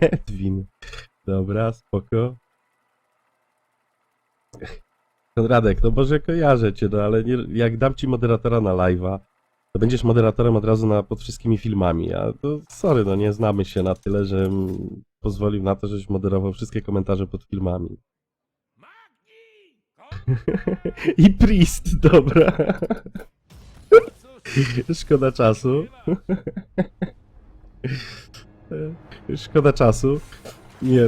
Edwin. Dobra, spoko. Konradek, no może kojarzę cię, no ale nie, jak dam ci moderatora na live'a, to będziesz moderatorem od razu na, pod wszystkimi filmami, a to sorry, no nie znamy się na tyle, że pozwolił na to, żeś moderował wszystkie komentarze pod filmami. I Priest, dobra. Szkoda czasu. Szkoda czasu. Nie,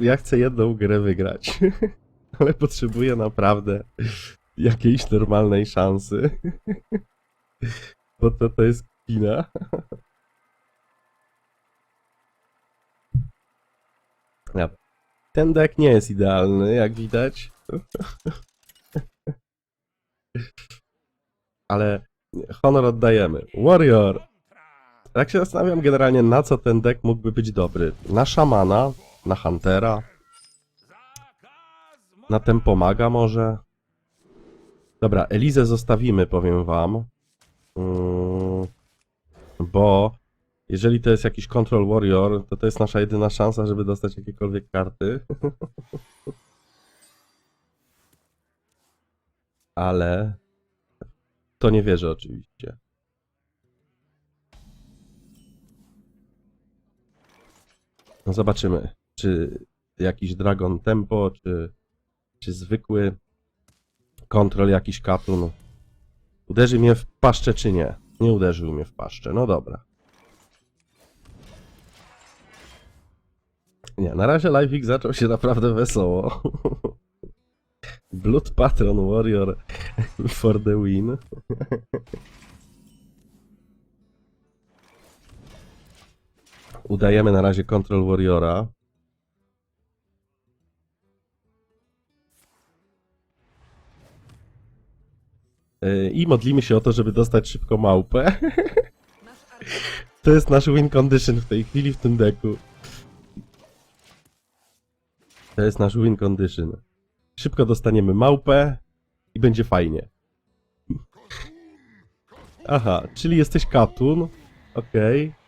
ja chcę jedną grę wygrać. Ale potrzebuję naprawdę jakiejś normalnej szansy. Bo to, to jest kina. Ten deck nie jest idealny, jak widać. Ale honor oddajemy. Warrior! Tak się zastanawiam generalnie, na co ten deck mógłby być dobry. Na szamana, na huntera, na tempomaga może. Dobra, Elizę zostawimy, powiem wam. Mm, bo jeżeli to jest jakiś Control Warrior, to to jest nasza jedyna szansa, żeby dostać jakiekolwiek karty. Ale to nie wierzę oczywiście. Zobaczymy, czy jakiś Dragon Tempo, czy, czy zwykły kontrol jakiś katun. Uderzy mnie w paszczę, czy nie? Nie uderzył mnie w paszczę, no dobra. Nie, na razie live'ik zaczął się naprawdę wesoło. Blood Patron Warrior for the win. Udajemy na razie Control Warriora. Yy, I modlimy się o to, żeby dostać szybko małpę. To jest nasz win condition w tej chwili w tym deku. To jest nasz win condition. Szybko dostaniemy małpę i będzie fajnie. Aha, czyli jesteś katun. Okej.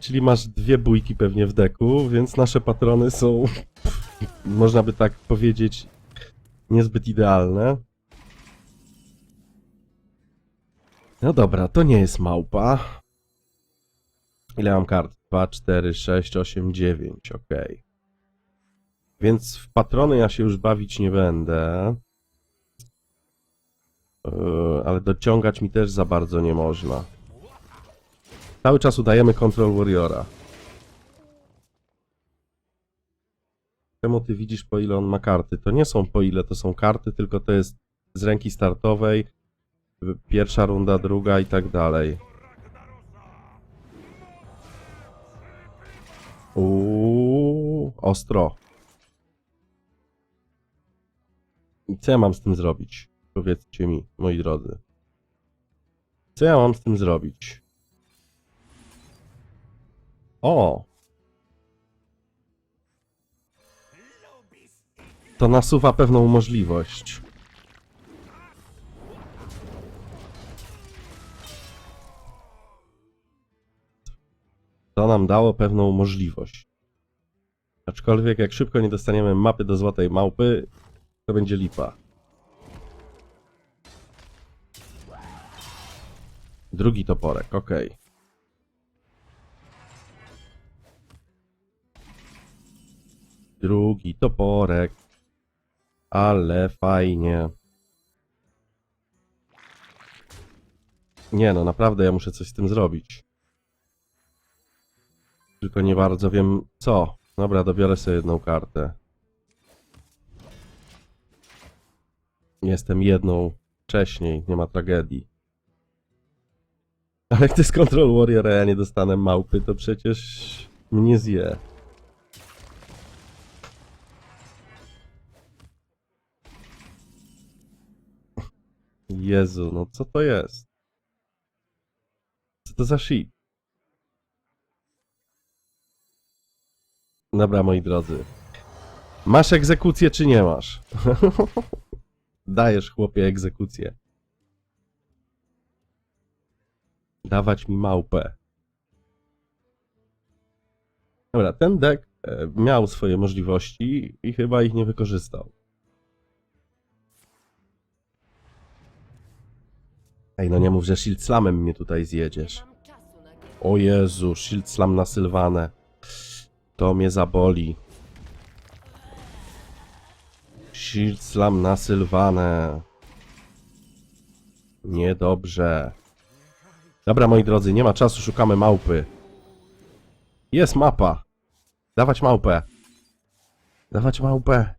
Czyli masz dwie bójki pewnie w deku, więc nasze patrony są, można by tak powiedzieć, niezbyt idealne. No dobra, to nie jest małpa. Ile mam kart? 2, 4, 6, 8, 9, okej. Więc w patrony ja się już bawić nie będę. Yy, ale dociągać mi też za bardzo nie można. Cały czas udajemy Control Warriora. Czemu ty widzisz po ile on ma karty? To nie są po ile to są karty, tylko to jest z ręki startowej. Pierwsza runda, druga i tak dalej. Uuu, ostro. I co ja mam z tym zrobić? Powiedzcie mi, moi drodzy. Co ja mam z tym zrobić? O! To nasuwa pewną możliwość. To nam dało pewną możliwość. Aczkolwiek jak szybko nie dostaniemy mapy do złotej małpy, to będzie lipa. Drugi toporek, okej. Drugi toporek. Ale fajnie. Nie no, naprawdę ja muszę coś z tym zrobić. Tylko nie bardzo wiem co. Dobra, dobiorę sobie jedną kartę. Jestem jedną wcześniej, nie ma tragedii. Ale jak to jest Control Warrior, a ja nie dostanę małpy, to przecież mnie zje. Jezu, no co to jest? Co to za shit? Dobra, moi drodzy. Masz egzekucję, czy nie masz? Dajesz, chłopie, egzekucję. Dawać mi małpę. Dobra, ten deck e, miał swoje możliwości i chyba ich nie wykorzystał. Ej, no nie mów, że Shield Slamem mnie tutaj zjedziesz. O Jezu, Shield Slam na Sylwanę. To mnie zaboli. Shield Slam na Sylwanę. Niedobrze. Dobra, moi drodzy, nie ma czasu, szukamy małpy. Jest mapa. Dawać małpę. Dawać małpę.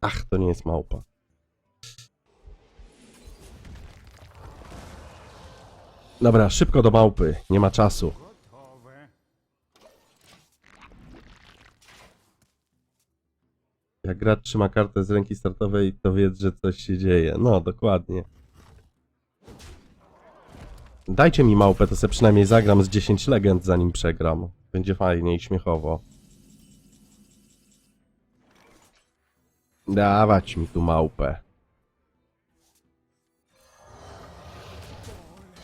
Ach, to nie jest małpa. Dobra, szybko do małpy. Nie ma czasu. Jak gracz trzyma kartę z ręki startowej, to wiedz, że coś się dzieje. No, dokładnie. Dajcie mi małpę, to sobie przynajmniej zagram z 10 legend, zanim przegram. Będzie fajnie i śmiechowo. Dawać mi tu małpę.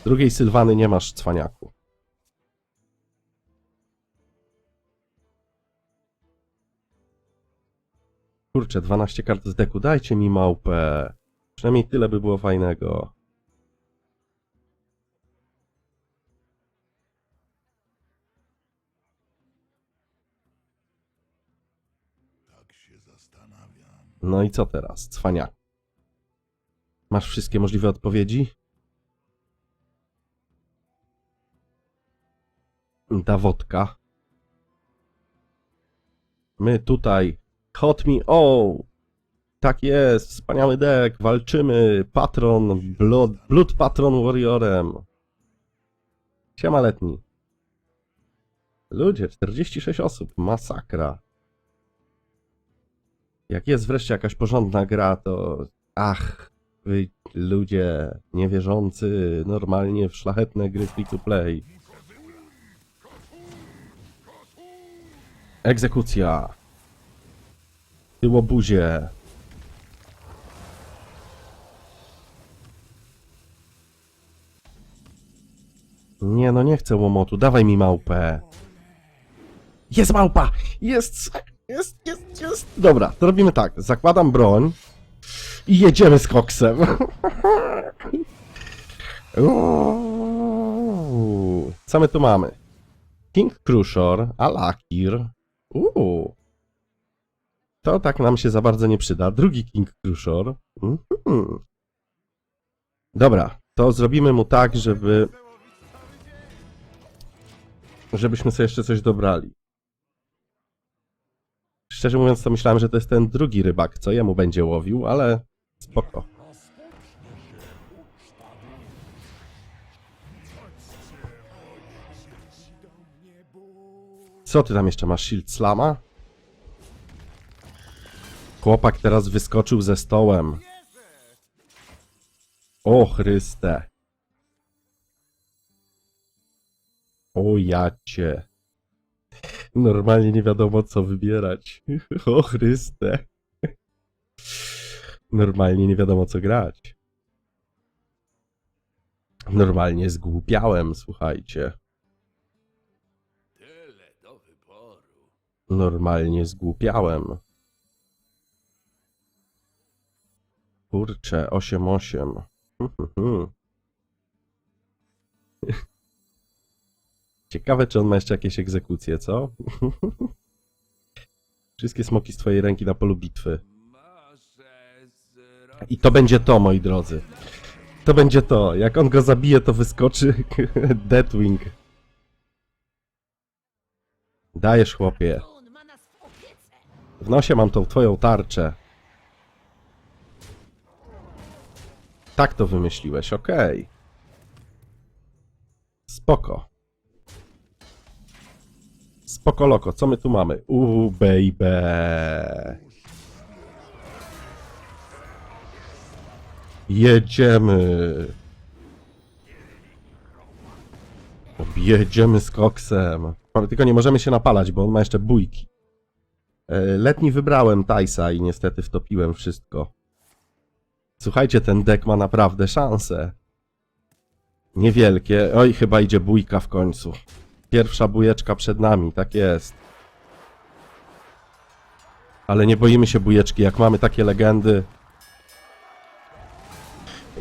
Drugiej Sylwany nie masz, cwaniaku. Kurczę, 12 kart z deku, dajcie mi małpę. Przynajmniej tyle by było fajnego. Tak się zastanawiam. No i co teraz, cwaniak? Masz wszystkie możliwe odpowiedzi? Ta wodka. My tutaj. Hot me oh! Tak jest, wspaniały deck, walczymy. Patron, Blood, Blood Patron Warriorem. Siema letni. Ludzie, 46 osób, masakra. Jak jest wreszcie jakaś porządna gra, to ach, wy ludzie niewierzący normalnie w szlachetne gry free to play. Egzekucja. Tyłobuzie. Nie, no nie chcę łomotu, dawaj mi małpę. Jest małpa! Jest! Jest, jest, jest! Dobra, to robimy tak. Zakładam broń i jedziemy z koksem. Co my tu mamy? King Crushor, Alakir. Uuu. To tak nam się za bardzo nie przyda. Drugi King Crushor. Mhm. Dobra, to zrobimy mu tak, żeby... Żebyśmy sobie jeszcze coś dobrali. Szczerze mówiąc, to myślałem, że to jest ten drugi rybak, co jemu będzie łowił, ale spoko. Co ty tam jeszcze masz? Shield Slama? Chłopak teraz wyskoczył ze stołem. O Chryste. O jacie. Normalnie nie wiadomo co wybierać. O Chryste. Normalnie nie wiadomo co grać. Normalnie zgłupiałem, słuchajcie. Normalnie zgłupiałem. Kurczę, 8-8. Ciekawe, czy on ma jeszcze jakieś egzekucje, co? Wszystkie smoki z twojej ręki na polu bitwy. I to będzie to, moi drodzy. To będzie to. Jak on go zabije, to wyskoczy Deathwing. Dajesz, chłopie. W nosie mam tą twoją tarczę. Tak to wymyśliłeś, okej. Spoko. Spoko loko, co my tu mamy? Uuu, baby. Jedziemy. Jedziemy z koksem. Tylko nie możemy się napalać, bo on ma jeszcze bójki. E, Letni wybrałem Tajsa i niestety wtopiłem wszystko. Słuchajcie, ten deck ma naprawdę szanse. Niewielkie. Oj, chyba idzie bójka w końcu. Pierwsza bujeczka przed nami, tak jest. Ale nie boimy się bujeczki, jak mamy takie legendy.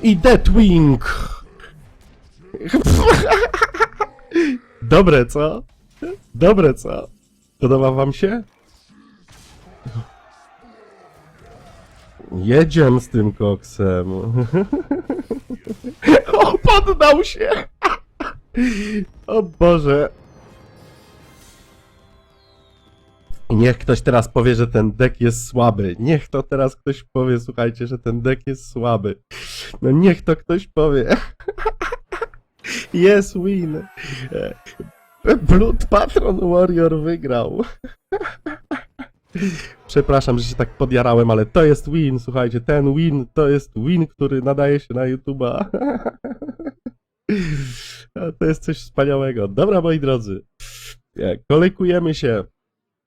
I Deathwing! Dobre, co? Dobre, co? Podoba wam się? Jedziemy z tym koksem. o, poddał się! o Boże. Niech ktoś teraz powie, że ten deck jest słaby. Niech to teraz ktoś powie, słuchajcie, że ten deck jest słaby. No niech to ktoś powie. Jest win. Blood Patron Warrior wygrał. Przepraszam, że się tak podjarałem, ale to jest win, słuchajcie, ten win to jest win, który nadaje się na YouTube'a. To jest coś wspaniałego. Dobra, moi drodzy, e, kolejkujemy się